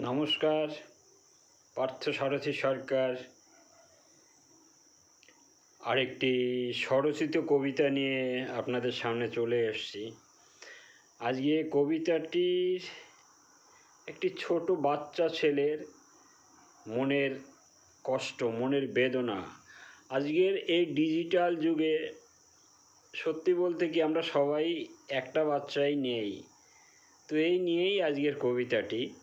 নমস্কার, পার্থ সারথী সরকার। আরেকটি স্বরচিত কবিতা নিয়ে আপনাদের সামনে চলে এসেছি। আজকে কবিতাটির একটি ছোট বাচ্চা ছেলের মনের কষ্ট, মনের বেদনা। আজকের এই ডিজিটাল যুগে সত্যি বলতে কি আমরা সবাই একটা বাচ্চাই নেই। তো এই নিয়েই আজকের কবিতাটি।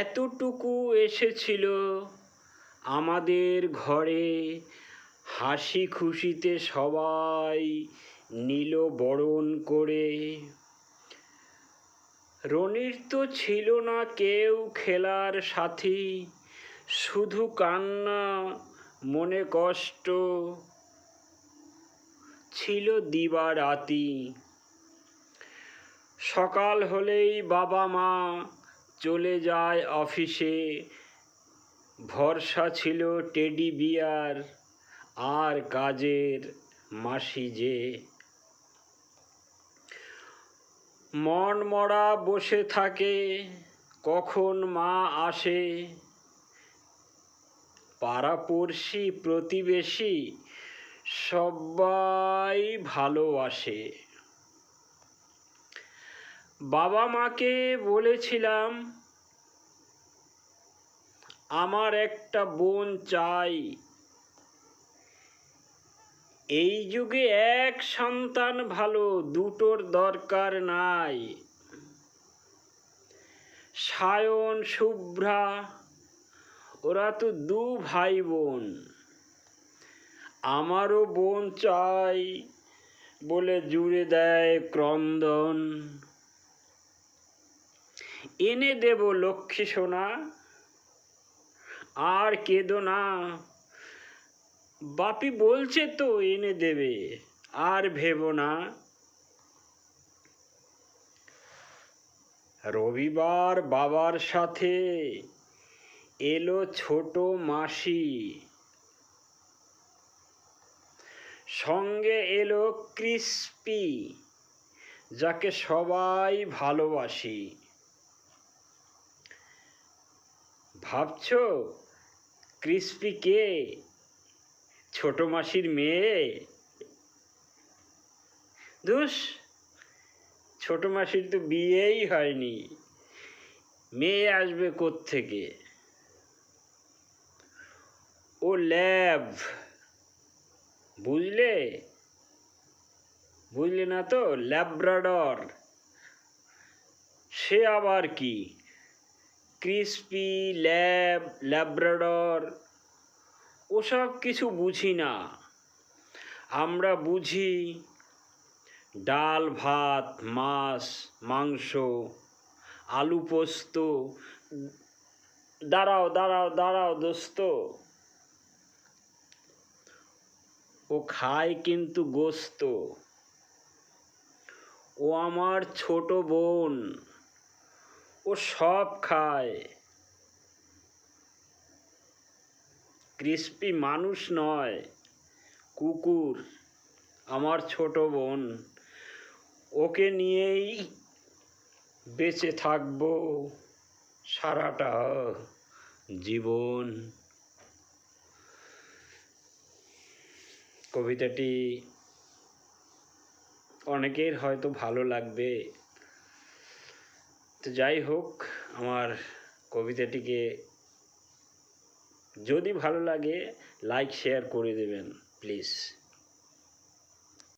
এতটুকু এসেছিল আমাদের ঘরে। হাসি খুশিতে সবাই নিল বরণ করে। রনির তো ছিল না কেউ খেলার সাথী। শুধু কান্না, মনে কষ্ট ছিল দিবা রাতি সকাল হলেই বাবা মা চলে যায় অফিসে। ভরসা ছিল টেডি বিয়ার, আর কাজের মাসি যে। মন মরা বসে থাকে, কখন মা আসে? পাড়াপড়শি প্রতিবেশী সবাই ভালোবাসে। বাবা মাকে বলেছিলাম, আমার একটা বোন চাই। এই যুগে এক সন্তান ভালো দুটোর দরকার নাই। সায়ন, শুভ্রা, ওরা তো দু ভাই বোন আমারও বোন চাই বলে জুড়ে দেয় ক্রন্দন। এনে দেব লক্ষ্মী সোনা। আর কেঁদো না। বাপি বলছে তো এনে দেবে, আর ভেবো না। রবিবার বাবার সাথে এলো ছোট মাসি। সঙ্গে এলো ক্রিস্পি, যাকে সবাই ভালোবাসি। ভাবছ? ক্রিস্পি কে? ছোট মাসির মেয়ে? দুস ছোট মাসির তো বিয়েই হয়নি। মেয়ে আসবে থেকে ও ল্যাব। বুঝলে? বুঝলে না তো? ল্যাব্রাডর। সে আবার কি? ক্রিস্পি, ল্যাব, ল্যাব্রাডর, ওসব কিছু বুঝি না। আমরা বুঝি ডাল, ভাত, মাছ, মাংস, আলু পোস্ত। দাঁড়াও দাঁড়াও দাঁড়াও দোস্ত। ও খায় কিন্তু গোস্ত। ও আমার ছোট বোন। ও সব খায়। ক্রিস্পি মানুষ নয়, কুকুর, আমার ছোট বোন। ওকে নিয়েই বেঁচে থাকব সারাটা জীবন। কবিতাটি অনেকের হয়তো ভালো লাগবে। তো যাই হোক আমার কবিতাটিকে যদি ভালো লাগে লাইক শেয়ার করে দেবেন প্লিজ